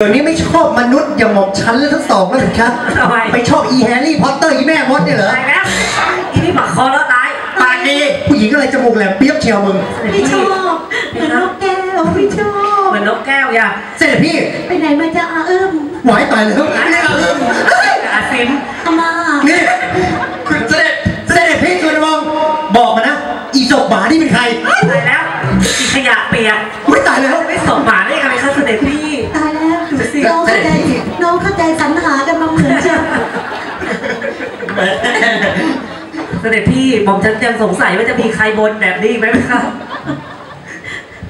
เดี๋ยวนี้ไม่ชอบมนุษย์อย่างหมกชั้นเลยทั้งสองแล้วถึครับไปชอบอีแฮร์รี่พอตเตอร์อีแม่มดเนี่ยเหรอตายแล้วอีนี่ปักคอแล้วตายปากดีผู้หญิงอะไรจมูกแหลมเปียบเชียวมึง ไม่ชอบเหมือนนกแก้วไม่ชอบเหมือนนกแก้วอย่าเสร็จพี่ไปไหนมาจะอาเอิมหวตายแล้วรับอันนี้เราเริ่มอาซิมอามานี่ เสด็จพี่ผมฉันยังสงสัยว่าจะมีใครบนแบบนี้อีกไหมครับ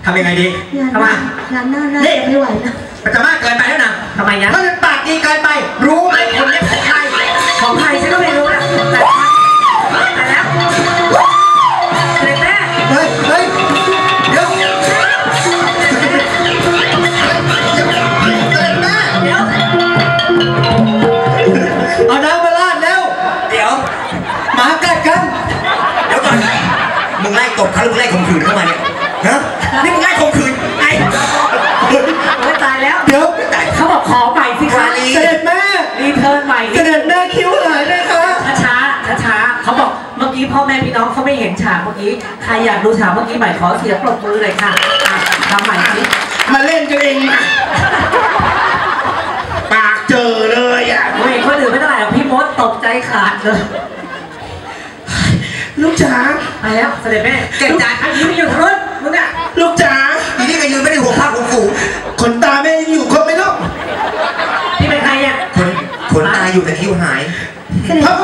ทำยังไงดีทำไมงานหน้าหน้าไม่ไหวนะมันจะมากเกินไปแล้วนะทำไมนะถ้ามันปากดีเกินไป รู้ไหมคนนี้ของใครของใครฉันก็ไม่รู้นะึงไล่ข่มขืนเข้ามาเนี่ยฮะนี่มึงไล่ข่มขืนไอ้ตายแล้วเดี๋ยวเขาบอกขอใหม่สิคะเสด็จแม่รีเทิร์นใหม่เสด็จแม่คิ้วหายเลยคะช้าช้าช้าเขาบอกเมื่อกี้พ่อแม่พี่น้องเขาไม่เห็นฉากเมื่อกี้ใครอยากดูฉากเมื่อกี้ใหม่ขอเสียงปรบมือเลยค่ะทำใหม่สิมาเล่นตัวเองปากเจอเลยอะเว้ยขาดื่มไม่ได้หรอกพี่มดตกใจขาดเลย ลูกจ๋าไปแล้วเสด็จแม่เก่งจ๋าทั้งที่อยู่รถมึงอะลูกจ๋าอีนี่ก็ยืนไม่ได้หัวภาพของกูขนตาแม่ยังอยู่ครบไหมลูกที่เป็นใครอะขนขนตาอยู่แต่คิ้วหายพระ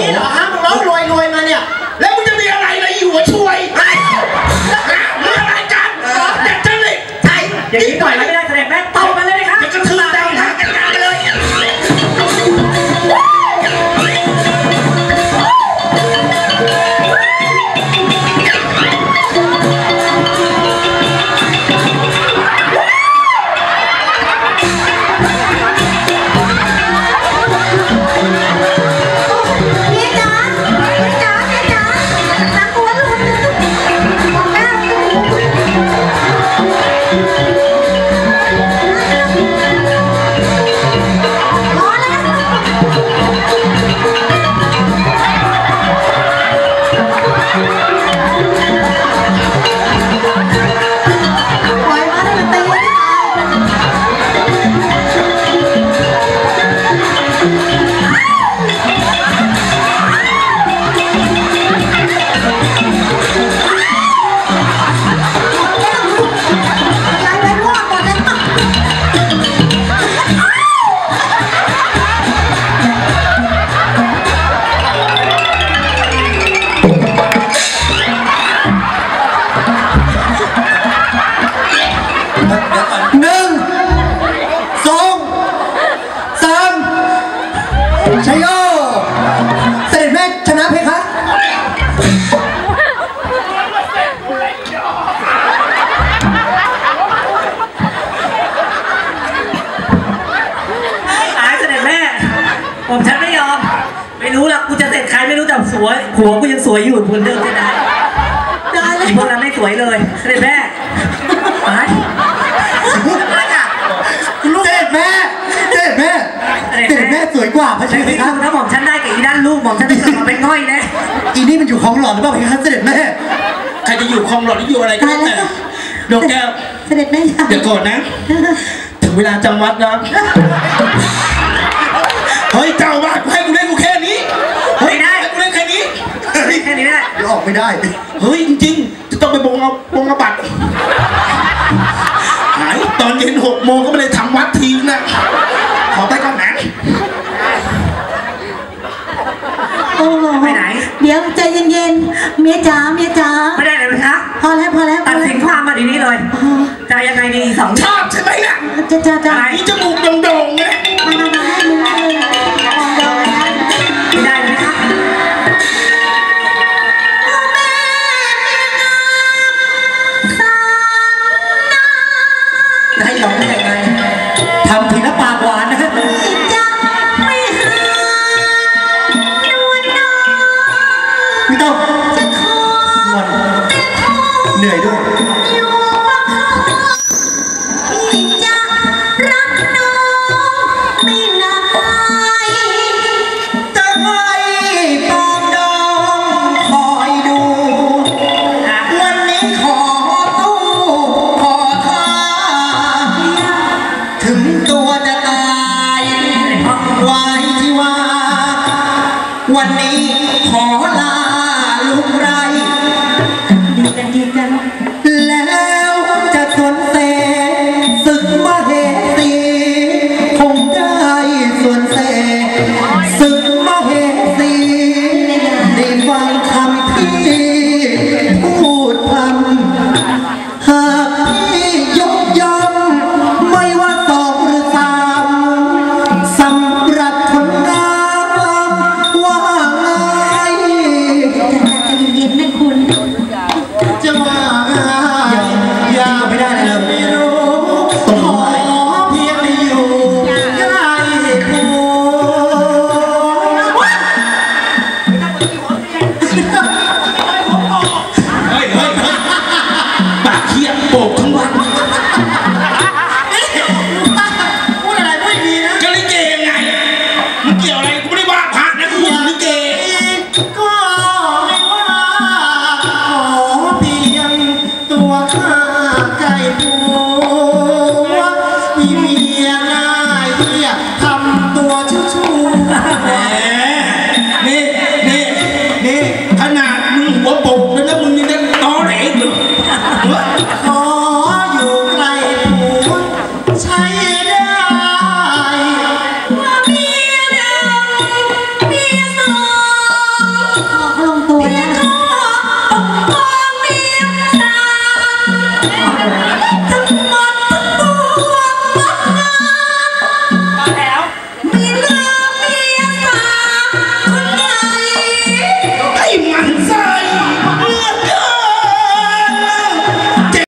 เรู้หรอกกูจะเสร็จใครไม่รู้แต่สวยหัวกูยังสวยอยู่คนเดิมจะได้ได้เลอียพวกนั้นไม่สวยเลยเสด็จแม่ตายตายอะเสด็จแม่เสด็จแม่เสด็จแม่สวยกว่าพระแต่เจ้าเพที่คะถ้าผมฉันได้กับอีด้านลูกผมฉันจะกลับมาเป็นง่อยแน่อีนี่มันอยู่ของหลอดหรือเปล่าเพคะเสด็จแม่ใครจะอยู่คลองหลอดหรืออยู่อะไรก็ตายแล้วแล้แต่วดอกแก้วเสด็จแม่ยายเดี๋ยวก่อนนะ ถึงเวลาจำวัดนะเฮ้ยเจ้าว่าให้กูเล่นกูแค่นี้ เฮ้ยให้กูเล่นแค่นี้ เฮ้ย แค่นี้แห ละเดี๋ยวออกไม่ได้ เฮ้ยจริงๆจะต้องไปบงเอาบงเอาบัตรหายตอนเย็นหกโมงก็ไม่เลยทำวัดทีนะ ขอไปก่อนนะโอ้โหไปไหน เดี๋ยวใจเย็นๆ เมียจ๋าเมียจ๋าไม่ได้เลยไหมคะพอแล้วพอแล้วพตัอดแล้สินวความมาดีนี้เลย จะยังไงดีสองชอบใช่ไหมล่ะจะจะจะอะไรนี่จมูกโด่ง ไม่ต้องจะของอนเหนื่อยด้วย Ahora